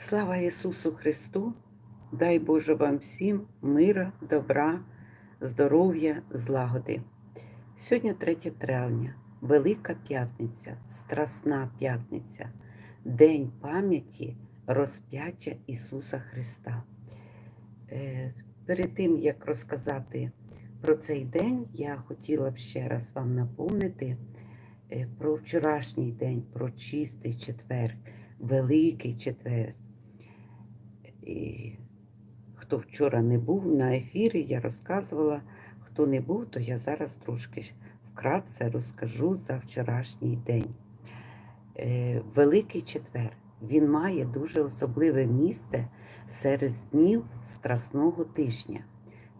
Слава Ісусу Христу! Дай Боже вам всім мира, добра, здоров'я, злагоди. Сьогодні 3 травня, Велика П'ятниця, Страсна П'ятниця, День пам'яті розп'яття Ісуса Христа. Е, Перед тим, як розказати про цей день, я хотіла б ще раз вам напомнити е, про вчорашній день, про чистий четвер, Великий четвер. І хто вчора не був на ефірі, я розказувала. Хто не був, то я зараз трошки вкратце розкажу за вчорашній день. Е, Великий четвер. Він має дуже особливе місце серед днів Страсного тижня.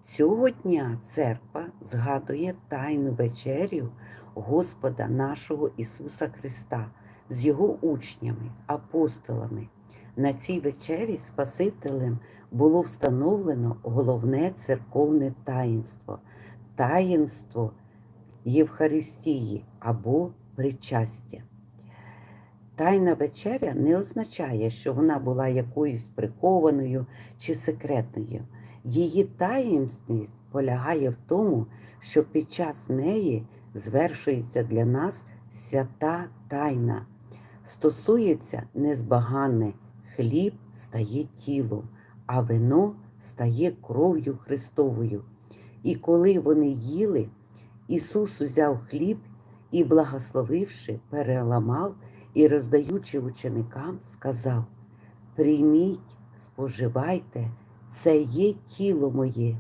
Цього дня церква згадує тайну вечерю Господа нашого Ісуса Христа з Його учнями, апостолами. На цій вечері Спасителем було встановлено головне церковне таїнство таїнство Євхаристії або причастя. Тайна вечеря не означає, що вона була якоюсь прихованою чи секретною. Її таємність полягає в тому, що під час неї звершується для нас свята тайна, стосується незбагане, хліб стає тілом, а вино стає кров'ю Христовою. І коли вони їли, Ісус узяв хліб і, благословивши, переламав і, роздаючи ученикам, сказав: Прийміть, споживайте, це є тіло моє.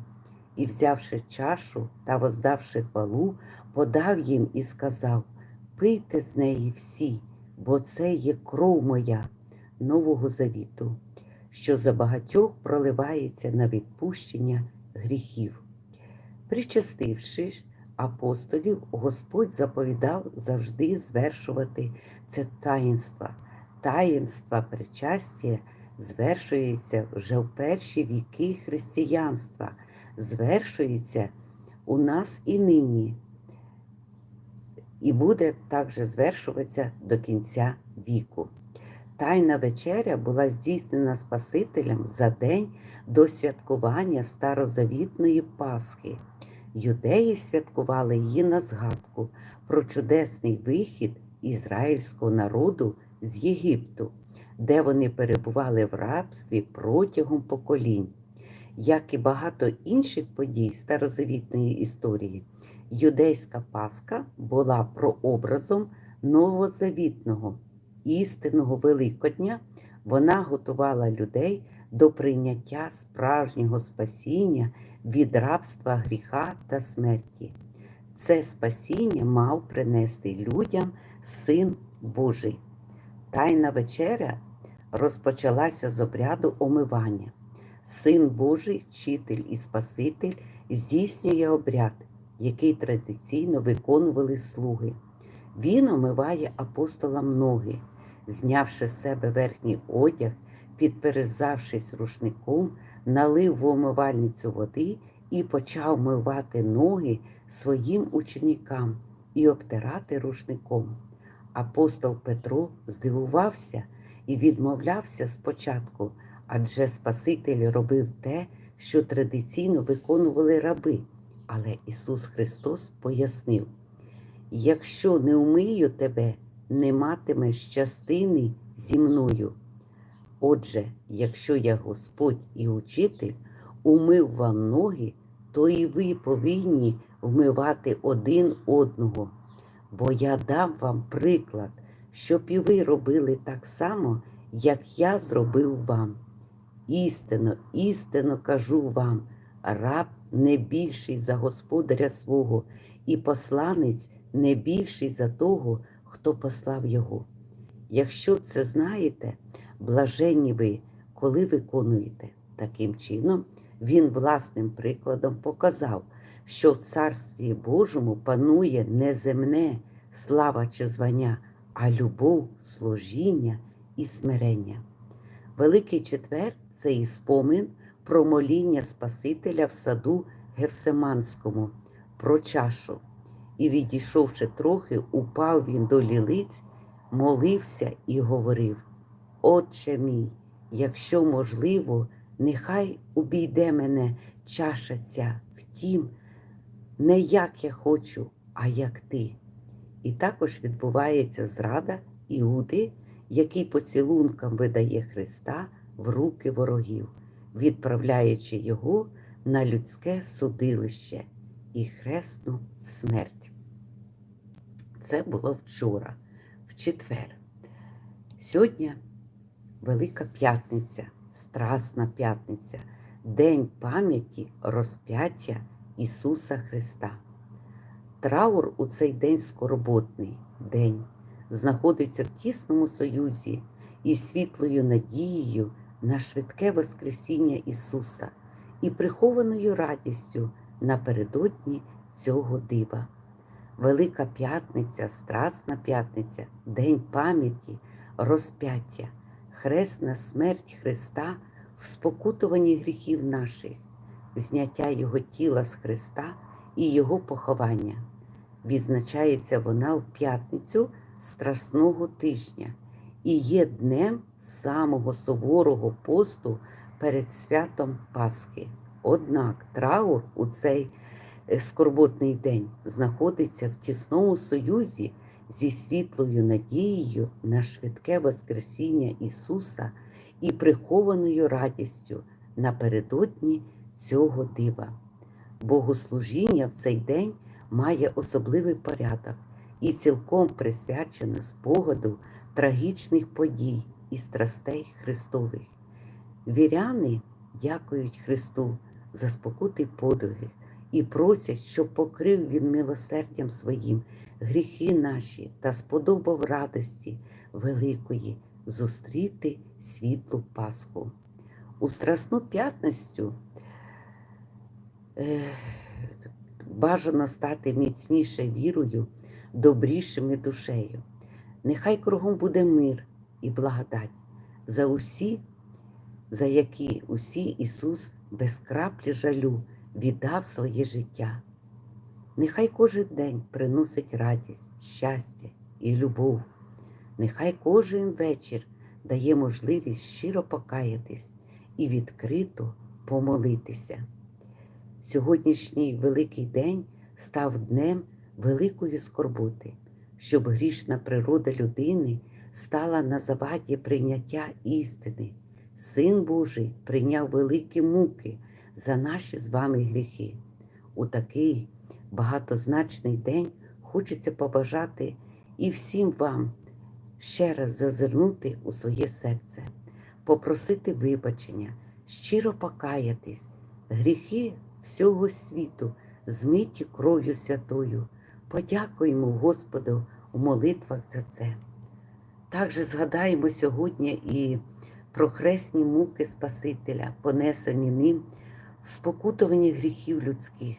І, взявши чашу та воздавши хвалу, подав їм і сказав: Пийте з неї всі, бо це є кров моя Нового Завіту, що за багатьох проливається на відпущення гріхів. Причастившись апостолів, Господь заповідав завжди звершувати це таїнство. Таїнство причастя звершується вже в перші віки християнства, звершується у нас і нині, і буде також звершуватися до кінця віку. Тайна вечеря була здійснена Спасителем за день до святкування старозавітної Пасхи. Юдеї святкували її на згадку про чудесний вихід ізраїльського народу з Єгипту, де вони перебували в рабстві протягом поколінь. Як і багато інших подій старозавітної історії, юдейська Пасха була прообразом новозавітного, істинного Великодня, вона готувала людей до прийняття справжнього спасіння від рабства гріха та смерті. Це спасіння мав принести людям Син Божий. Тайна вечеря розпочалася з обряду омивання. Син Божий, вчитель і Спаситель, здійснює обряд, який традиційно виконували слуги. Він омиває апостолам ноги, знявши з себе верхній одяг, підперезавшись рушником, налив в омивальницю води і почав мивати ноги своїм ученикам і обтирати рушником. Апостол Петро здивувався і відмовлявся спочатку, адже Спаситель робив те, що традиційно виконували раби. Але Ісус Христос пояснив: якщо не вмию тебе, не матимеш частини зі мною. Отже, якщо я Господь і учитель умив вам ноги, то і ви повинні вмивати один одного, бо я дам вам приклад, щоб і ви робили так само, як я зробив вам. Істинно, істинно кажу вам, раб не більший за господаря свого, і посланець не більший за того, хто послав його. Якщо це знаєте, блаженні ви, коли виконуєте. Таким чином, він власним прикладом показав, що в Царстві Божому панує не земне слава чи звання, а любов, служіння і смирення. Великий четвер це і спомин про моління Спасителя в саду Гевсиманському, про чашу. І, відійшовши трохи, упав він до лілиць, молився і говорив: Отче мій, якщо можливо, нехай убійде мене чаша ця, втім, не як я хочу, а як ти. І також відбувається зрада Іуди, який поцілункам видає Христа в руки ворогів, відправляючи його на людське судилище і хресну смерть. Це було вчора, в четвер. Сьогодні Велика П'ятниця, Страсна П'ятниця, День пам'яті розп'яття Ісуса Христа. Траур у цей день скорботний день знаходиться в тісному союзі із світлою надією на швидке Воскресіння Ісуса і прихованою радістю напередодні цього дива. Велика П'ятниця, Страсна П'ятниця, День пам'яті, розп'яття, хресна смерть Христа в спокутуванні гріхів наших, зняття Його тіла з Христа і Його поховання. Відзначається вона в п'ятницю Страсного тижня і є днем самого суворого посту перед святом Пасхи. Однак траур у цей е, скорботний день знаходиться в тісному союзі зі світлою надією на швидке Воскресіння Ісуса і прихованою радістю напередодні цього дива. Богослужіння в цей день має особливий порядок і цілком присвячене спогаду трагічних подій і страстей Христових. Віряни дякують Христу за спокути подвиги і просять, щоб покрив Він милосердям своїм гріхи наші та сподобав радості великої зустріти світлу Пасху. У Страсну п'ятницю е, бажано стати міцніше вірою, добрішими душею. Нехай кругом буде мир і благодать за усі, за які усі Ісус без краплі жалю віддав своє життя. Нехай кожен день приносить радість, щастя і любов. Нехай кожен вечір дає можливість щиро покаятись і відкрито помолитися. Сьогоднішній великий день став днем великої скорботи, щоб грішна природа людини стала на заваді прийняття істини. Син Божий прийняв великі муки за наші з вами гріхи. У такий багатозначний день хочеться побажати і всім вам ще раз зазирнути у своє серце, попросити вибачення, щиро покаятись, гріхи всього світу, змиті кров'ю святою. Подякуємо Господу у молитвах за це. Також згадаємо сьогодні і про хресні муки Спасителя, понесені ним в спокутуванні гріхів людських.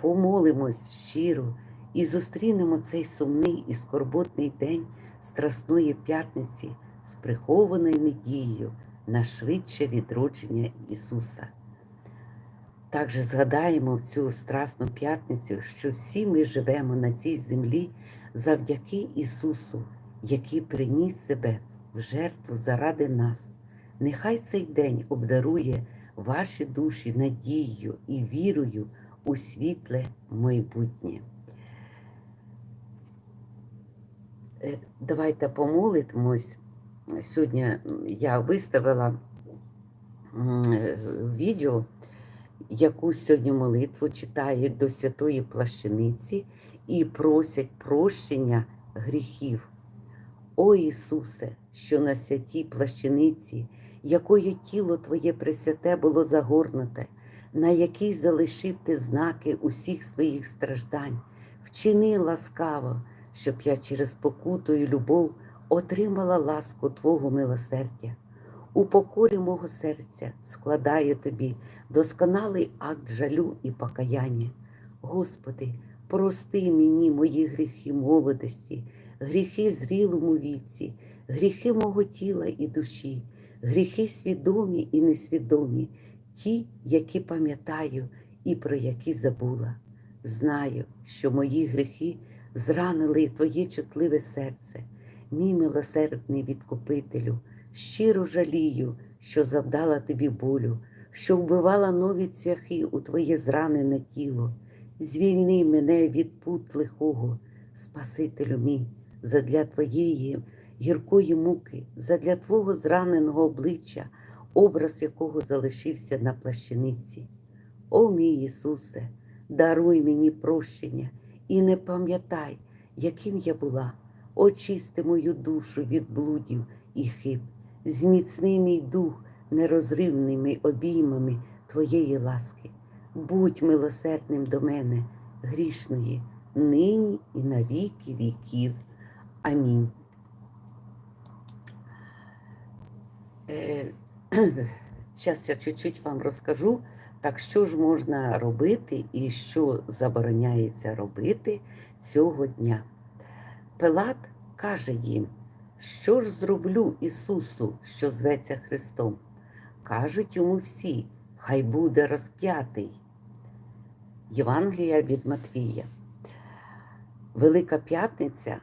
Помолимось щиро і зустрінемо цей сумний і скорботний день Страсної п'ятниці з прихованою надією на швидше відродження Ісуса. Також згадаємо в цю Страсну п'ятницю, що всі ми живемо на цій землі завдяки Ісусу, який приніс себе в жертву заради нас. Нехай цей день обдарує ваші душі надією і вірою у світле майбутнє. Е, Давайте помолитимось. Сьогодні я виставила е, відео, яку сьогодні молитву читають до святої плащаниці і просять прощення гріхів. О Ісусе, що на святій плащаниці, якою тіло Твоє пресвяте було загорнуте, на якій залишив ти знаки усіх своїх страждань, вчини ласкаво, щоб я через покуту і любов отримала ласку Твого милосердя. У покорі мого серця складаю тобі досконалий акт жалю і покаяння. Господи, прости мені мої гріхи молодості, гріхи зрілому віці, гріхи мого тіла і душі, гріхи свідомі і несвідомі, ті, які пам'ятаю і про які забула. Знаю, що мої гріхи зранили Твоє чутливе серце, мій милосердний відкупителю, щиро жалію, що завдала тобі болю, що вбивала нові цвяхи у твоє зранене тіло. Звільни мене від пут лихого, Спасителю мій, задля твоєї гіркої муки, задля твого зраненого обличчя, образ якого залишився на плащаниці. О мій Ісусе, даруй мені прощення і не пам'ятай, яким я була. Очисти мою душу від блудів і хиб, зміцни мій дух нерозривними обіймами Твоєї ласки. Будь милосердним до мене, грішної, нині і на віки віків. Амінь. Зараз я чуть-чуть вам розкажу, так що ж можна робити і що забороняється робити цього дня. Пилат каже їм, що ж зроблю Ісусу, що зветься Христом? Кажуть йому всі, хай буде розп'ятий. Євангелія від Матвія. Велика п'ятниця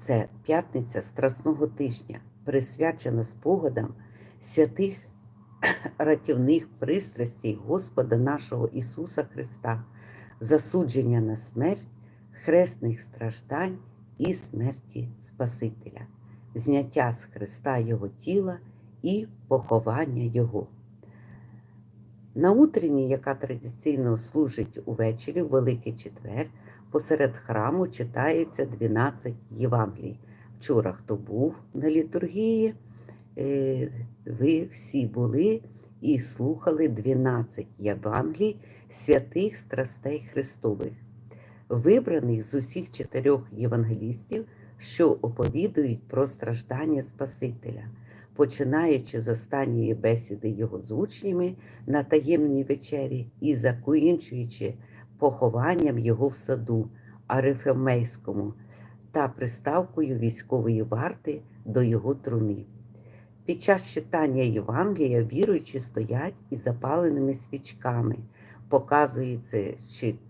це п'ятниця Страсного тижня, присвячена спогадам святих ратівних пристрастей Господа нашого Ісуса Христа, засудження на смерть, хресних страждань і смерті Спасителя, зняття з Христа Його тіла і поховання Його. На утренні, яка традиційно служить увечері в Великий Четвер, посеред храму читається 12 Євангелій. Вчора, хто був на літургії, е, ви всі були і слухали 12 Євангелій святих страстей Христових, вибраних з усіх чотирьох євангелістів, що оповідують про страждання Спасителя, починаючи з останньої бесіди його з учнями на таємній вечері і закінчуючи похованням його в саду Арифемейському та приставкою військової варти до його труни. Під час читання Євангелія віруючі стоять із запаленими свічками, показується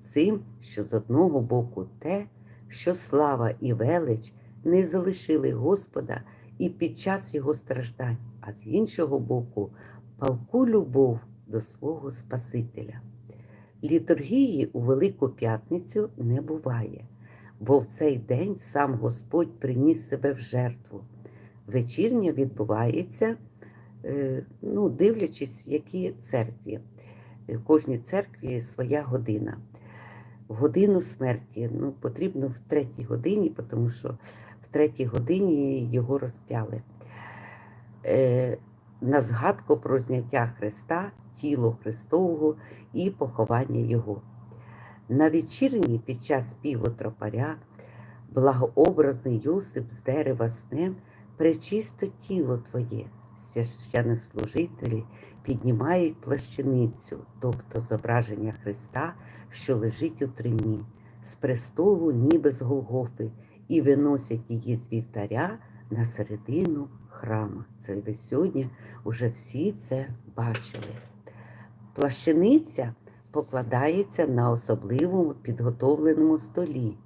цим, що з одного боку те, що слава і велич не залишили Господа і під час його страждань, а з іншого боку, палку любов до свого Спасителя. Літургії у Велику П'ятницю не буває, бо в цей день сам Господь приніс себе в жертву. Вечірня відбувається, е, ну, дивлячись, в якій церкві. В кожній церкві своя година. В годину смерті ну, потрібно в третій годині, тому що в третій годині його розп'яли. Е, на згадку про зняття Христа, тіло Христового і поховання Його. На вечірні під час співу тропаря благообразний Йосип з дерева снем пречисто тіло Твоє, священнослужителі піднімають плащаницю, тобто зображення Христа, що лежить у трині, з престолу, ніби з Голгофи, і виносять її з вівтаря на середину храма. Це ви сьогодні вже всі це бачили. Плащаниця покладається на особливому підготовленому столі,